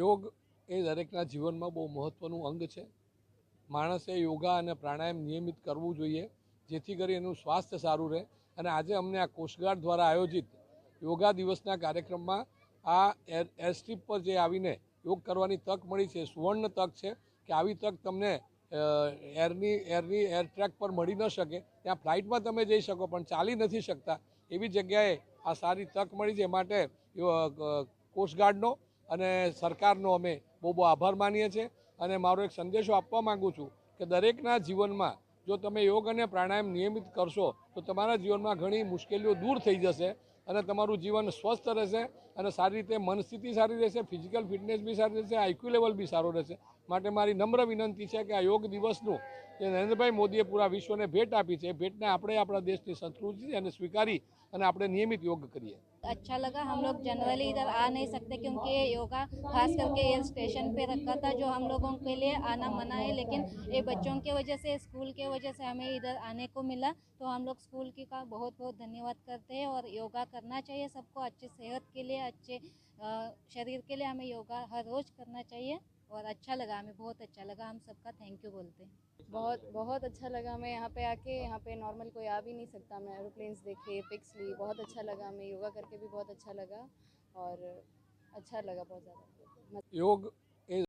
યોગ એ દરેકના જીવનમાં બહુ મહત્ત્વનું અંગ છે માણસે યોગા અને પ્રાણાયામ નિયમિત કરવું જોઈએ જેથી કરી એનું સ્વાસ્થ્ય સારું રહે અને આજે અમને આ કોસ્ટગાર્ડ દ્વારા આયોજિત યોગા દિવસના કાર્યક્રમમાં આ એર એરસ્ટ્રીપ પર જે આવીને યોગ કરવાની તક મળી છે સુવર્ણ તક છે કે આવી તક તમને એરની એરની એર ટ્રેક પર મળી ન શકે ત્યાં ફ્લાઇટમાં તમે જઈ શકો પણ ચાલી નથી શકતા એવી જગ્યાએ આ સારી તક મળી છે માટે કોસ્ટગાર્ડનો અને સરકારનો અમે બહુ બહુ આભાર માનીએ છીએ અને મારો એક સંદેશો આપવા માગું છું કે દરેકના જીવનમાં જો તમે યોગ અને પ્રાણાયામ નિયમિત કરશો તમારું જીવનમાં ઘણી મુશ્કેલીઓ દૂર થઈ જશે અને તમારું જીવન સ્વસ્થ રહેશે અને સારી રીતે માનસિક સ્થિતિ સારી રહેશે ફિઝિકલ ફિટનેસ ભી સારી રહેશે આઈક્યુ લેવલ ભી સારું રહેશે માટે મારી નમ્ર વિનંતી છે કે આ યોગ દિવસનું જે નરેન્દ્રભાઈ મોદીએ પૂરા વિશ્વને ભેટ આપી છે એ ભેટને આપણે આપણા દેશની શત્રુઓને સ્વીકારી અને આપણે નિયમિત યોગ કરીએ અચ્છા لگا ہم لوگ જનરલી इधर आ नहीं सकते क्योंकि ये योगा ખાસ કરીને એ સ્ટેશન પર رکھا تھا જો हम लोगों के लिए आना मना है लेकिन ये बच्चों के वजह से स्कूल के वजह से हमें इधर आने को मिला तो हम लोग स्कूल की का बहुत बहुत धन्यवाद करते हैं और योगा करना चाहिए सबको अच्छे सेहत के लिए अच्छे शरीर के लिए हमें योगा हर रोज़ करना चाहिए और अच्छा लगा हमें बहुत अच्छा लगा हम सबका थैंक यू बोलते हैं बहुत बहुत अच्छा लगा मैं यहाँ पे आके यहाँ पे नॉर्मल कोई आ भी नहीं सकता मैं एरोप्लेन्स देखे पिक्स ली बहुत अच्छा लगा हमें योगा करके भी बहुत अच्छा लगा और अच्छा लगा बहुत ज़्यादा योग